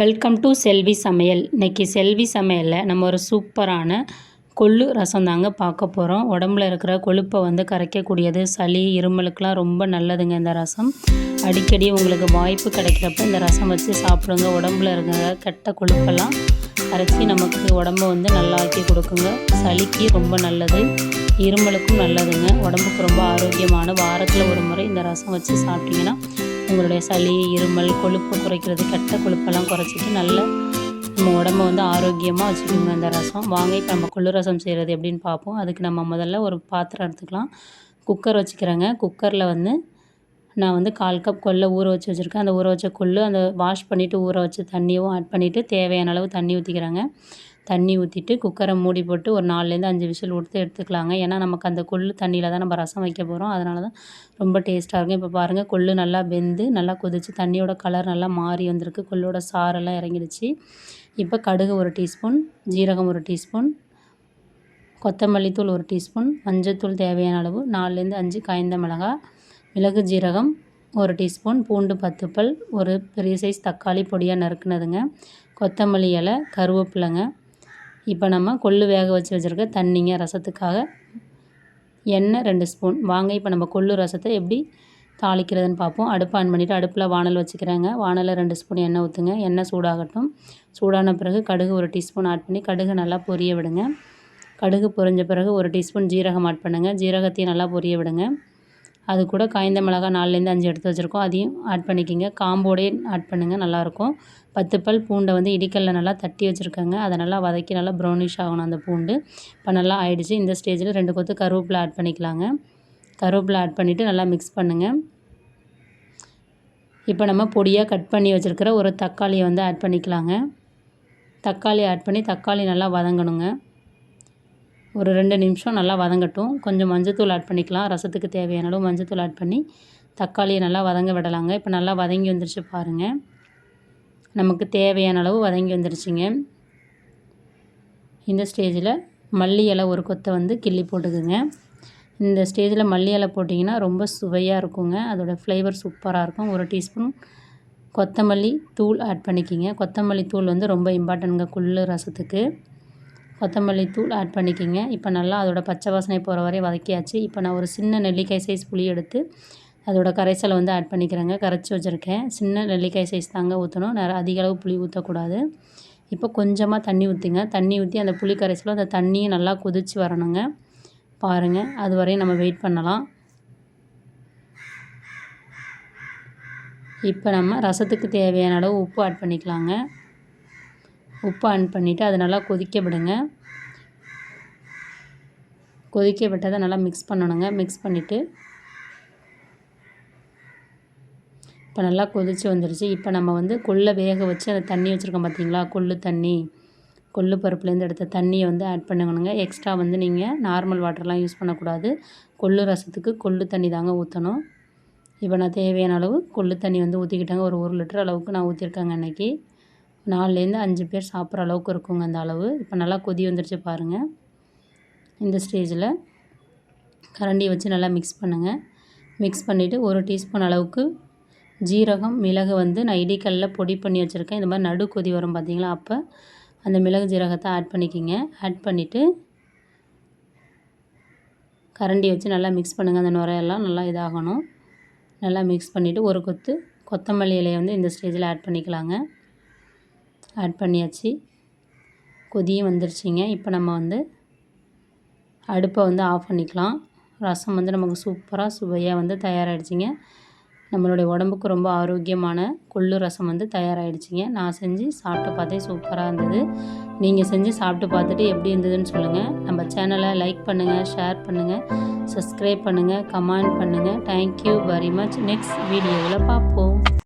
Welcome to செல்வி சமையல் இன்றைக்கி செல்வி சமையலில் நம்ம ஒரு சூப்பரான கொள்ளு ரசம் தாங்க பார்க்க போகிறோம் உடம்புல இருக்கிற கொழுப்பை வந்து கரைக்கக்கூடியது. சளி இருமலுக்கெலாம் ரொம்ப நல்லதுங்க இந்த ரசம். அடிக்கடி உங்களுக்கு வாய்ப்பு கிடைக்கிறப்ப இந்த ரசம் வச்சு சாப்பிடுங்க. உடம்புல இருக்கிற கெட்ட கொழுப்பெல்லாம் கரைச்சி நமக்கு உடம்பை வந்து நல்லாக்கி கொடுக்குங்க. சளிக்கு ரொம்ப நல்லது. இருமலுக்கும் நல்லதுங்க. உடம்புக்கு ரொம்ப ஆரோக்கியமான வாரத்தில் ஒரு முறை இந்த ரசம் வச்சு சாப்பிட்டிங்கன்னா உங்களுடைய சளி இருமல் கொழுப்பு குறைக்கிறது கெட்ட கொழுப்பெல்லாம் குறைச்சிட்டு நல்ல நம்ம உடம்ப வந்து ஆரோக்கியமாக வச்சுக்கோங்க அந்த ரசம். வாங்க இப்போ நம்ம கொள்ளு ரசம் செய்கிறது எப்படின்னு பார்ப்போம். அதுக்கு நம்ம முதல்ல ஒரு பாத்திரம் எடுத்துக்கலாம். குக்கர் வச்சுக்கிறேங்க. குக்கரில் வந்து நான் வந்து கால் கப் கொல்லை ஊற வச்சு வச்சுருக்கேன். அந்த ஊற வச்ச கொள்ளு அந்த வாஷ் பண்ணிவிட்டு ஊற வச்ச தண்ணியும் ஆட் பண்ணிவிட்டு தேவையான அளவு தண்ணி ஊற்றிக்கிறேங்க தண்ணி ஊற்றிட்டு குக்கரை மூடி போட்டு ஒரு நாலுலேருந்து அஞ்சு விசில் கொடுத்து எடுத்துக்கலாங்க. ஏன்னா நமக்கு அந்த கொள்ளு தண்ணியில் தான் நம்ம ரசம் வைக்க போகிறோம் அதனால தான் ரொம்ப டேஸ்ட்டாக இருக்கும். இப்போ பாருங்கள் கொள்ளு நல்லா வெந்து நல்லா கொதித்து தண்ணியோட கலர் நல்லா மாறி வந்திருக்கு. கொள்ளோட சாரெல்லாம் இறங்கிடுச்சு. இப்போ கடுகு ஒரு டீஸ்பூன் ஜீரகம் ஒரு டீஸ்பூன் கொத்தமல்லி தூள் ஒரு டீஸ்பூன் மஞ்சத்தூள் தேவையான அளவு நாலுலேருந்து அஞ்சு காய்ந்த மிளகாய் மிளகு ஜீரகம் ஒரு டீஸ்பூன் பூண்டு பத்து பல் ஒரு பெரிய சைஸ் தக்காளி பொடியாக நறுக்குனதுங்க. கொத்தமல்லி இலை கருவேப்பிலைங்க இப்போ நம்ம கொள்ளு வேக வச்சு வச்சுருக்க தண்ணிங்க ரசத்துக்காக எண்ணெய் ரெண்டு ஸ்பூன். வாங்க இப்போ நம்ம கொள்ளு ரசத்தை எப்படி தாளிக்கிறதுன்னு பார்ப்போம். அடுப்பு ஆன் பண்ணிவிட்டு அடுப்பில் வானல் வச்சுக்கிறாங்க. வானலில் ரெண்டு ஸ்பூன் எண்ணெய் ஊற்றுங்க. எண்ணெய் சூடாகட்டும். சூடான பிறகு கடுகு ஒரு டீஸ்பூன் ஆட் பண்ணி கடுகு நல்லா பொரிய விடுங்க. கடுகு பொரிஞ்ச பிறகு ஒரு டீஸ்பூன் ஜீரகம் ஆட் பண்ணுங்கள் ஜீரகத்தையும் நல்லா பொரிய விடுங்க. அது கூட காய்ந்த மிளகாய் நாலுலேருந்து அஞ்சு எடுத்து வச்சுருக்கோம். அதையும் ஆட் பண்ணிக்கிங்க. காம்போடே ஆட் பண்ணுங்கள் நல்லாயிருக்கும். பத்து பல் பூண்டை வந்து இடிக்கல்ல நல்லா தட்டி வச்சுருக்கேங்க. அதை நல்லா வதக்கி நல்லா ப்ரௌனிஷ் ஆகணும் அந்த பூண்டு. இப்போ நல்லா ஆயிடுச்சு. இந்த ஸ்டேஜில் ரெண்டு கொத்து கருவேப்பிலை ஆட் பண்ணிக்கலாங்க. கருவேப்பிலை ஆட் பண்ணிவிட்டு நல்லா மிக்ஸ் பண்ணுங்கள் இப்போ நம்ம பொடியாக கட் பண்ணி வச்சுருக்கிற ஒரு தக்காளியை வந்து ஆட் பண்ணிக்கலாங்க. தக்காளி ஆட் பண்ணி தக்காளி நல்லா வதங்கணுங்க. ஒரு ரெண்டு நிமிஷம் நல்லா வதங்கட்டும். கொஞ்சம் மஞ்சத்தூள் ஆட் பண்ணிக்கலாம். ரசத்துக்கு தேவையான அளவு மஞ்சத்தூள் ஆட் பண்ணி தக்காளியை நல்லா வதங்க விடலாங்க. இப்போ நல்லா வதங்கி வந்துருச்சு பாருங்கள் நமக்கு தேவையான அளவு வதங்கி வந்துருச்சுங்க. இந்த ஸ்டேஜில் மல்லி இலை ஒரு கொத்தை வந்து கிள்ளி போட்டுக்குங்க. இந்த ஸ்டேஜில் மல்லி இலை போட்டிங்கன்னா ரொம்ப சுவையாக இருக்குங்க. அதோடய ஃப்ளேவர் சூப்பராக இருக்கும். ஒரு டீஸ்பூன் கொத்தமல்லி தூள் ஆட் பண்ணிக்கிங்க. கொத்தமல்லி தூள் வந்து ரொம்ப இம்பார்ட்டன்ங்க குள்ளு ரசத்துக்கு. கொத்தமல்லி தூள் ஆட் பண்ணிக்கோங்க. இப்போ நல்லா அதோடய பச்சை வாசனை போகிற வரையும் வதக்கியாச்சு. இப்போ நான் ஒரு சின்ன நெல்லிக்காய் சைஸ் புளி எடுத்து அதோடய கரைசலை வந்து ஆட் பண்ணிக்கிறேங்க. கரைச்சி வச்சுருக்கேன். சின்ன நெல்லிக்காய் சைஸ் தாங்க ஊற்றணும் நிறைய அதிக அளவு புளி ஊற்றக்கூடாது இப்போ கொஞ்சமாக தண்ணி ஊற்றுங்க தண்ணி ஊற்றி அந்த புளி கரைசலும் அந்த தண்ணியும் நல்லா கொதித்து வரணுங்க. பாருங்கள் அது வரையும் நம்ம வெயிட் பண்ணலாம். இப்போ நம்ம ரசத்துக்கு தேவையான அளவு உப்பு ஆட் பண்ணிக்கலாங்க. உப்பு ஆன் பண்ணிவிட்டு அதை நல்லா கொதிக்க விடுங்க. கொதிக்க விட்டதை நல்லா மிக்ஸ் பண்ணணுங்க. மிக்ஸ் பண்ணிவிட்டு இப்போ நல்லா கொதித்து வந்துடுச்சு இப்போ நம்ம வந்து கொள்ளை வேக வச்சு அந்த தண்ணி வச்சுருக்கோம் பார்த்தீங்களா? கொள்ளு தண்ணி. கொள்ளு பருப்புலேருந்து எடுத்த தண்ணியை வந்து ஆட் பண்ணுங்கணுங்க. எக்ஸ்ட்ரா வந்து நீங்கள் நார்மல் வாட்டர்லாம் யூஸ் பண்ணக்கூடாது. கொள்ளு ரசத்துக்கு கொள்ளு தண்ணி தாங்க ஊற்றணும் இப்போ நான் தேவையான அளவு கொள்ளு தண்ணி வந்து ஊற்றிக்கிட்டாங்க ஒரு ஒரு லிட்டர் அளவுக்கு நான் ஊற்றிருக்கேங்க அன்றைக்கி நாலுலேருந்து அஞ்சு பேர் சாப்பிட்ற அளவுக்கு இருக்குங்க அந்த அளவு. இப்போ நல்லா கொதி வந்துருச்சு பாருங்கள் இந்த ஸ்டேஜில் கரண்டியை வச்சு நல்லா மிக்ஸ் பண்ணுங்கள் மிக்ஸ் பண்ணிவிட்டு ஒரு டீஸ்பூன் அளவுக்கு ஜீரகம் மிளகு வந்து நான் இடிக்கல்லில் பொடி பண்ணி வச்சுருக்கேன். இந்த மாதிரி நடு கொதி வரும் பார்த்தீங்களா? அப்போ அந்த மிளகு ஜீரகத்தை ஆட் பண்ணிக்கிங்க. ஆட் பண்ணிவிட்டு கரண்டி வச்சு நல்லா மிக்ஸ் பண்ணுங்கள் அந்த நுரையெல்லாம் நல்லா இதாகணும். நல்லா மிக்ஸ் பண்ணிவிட்டு ஒரு கொத்து கொத்தமல்லி இலையை வந்து இந்த ஸ்டேஜில் ஆட் பண்ணிக்கலாங்க. ஆட் பண்ணியாச்சு. கொதியும் வந்துருச்சுங்க. இப்போ நம்ம வந்து அடுப்பை வந்து ஆஃப் பண்ணிக்கலாம். ரசம் வந்து நமக்கு சூப்பராக சுவையாக வந்து தயாராகிடுச்சிங்க நம்மளுடைய உடம்புக்கு ரொம்ப ஆரோக்கியமான கொள்ளு ரசம் வந்து தயாராகிடுச்சிங்க நான் செஞ்சு சாப்பிட்டு பார்த்தே சூப்பராக இருந்தது. நீங்கள் செஞ்சு சாப்பிட்டு பார்த்துட்டு எப்படி இருந்ததுன்னு சொல்லுங்கள் நம்ம சேனலை லைக் பண்ணுங்கள் ஷேர் பண்ணுங்கள் சப்ஸ்கிரைப் பண்ணுங்கள் கமெண்ட் பண்ணுங்கள் தேங்க்யூ வெரி மச் நெக்ஸ்ட் வீடியோவில் பார்ப்போம்.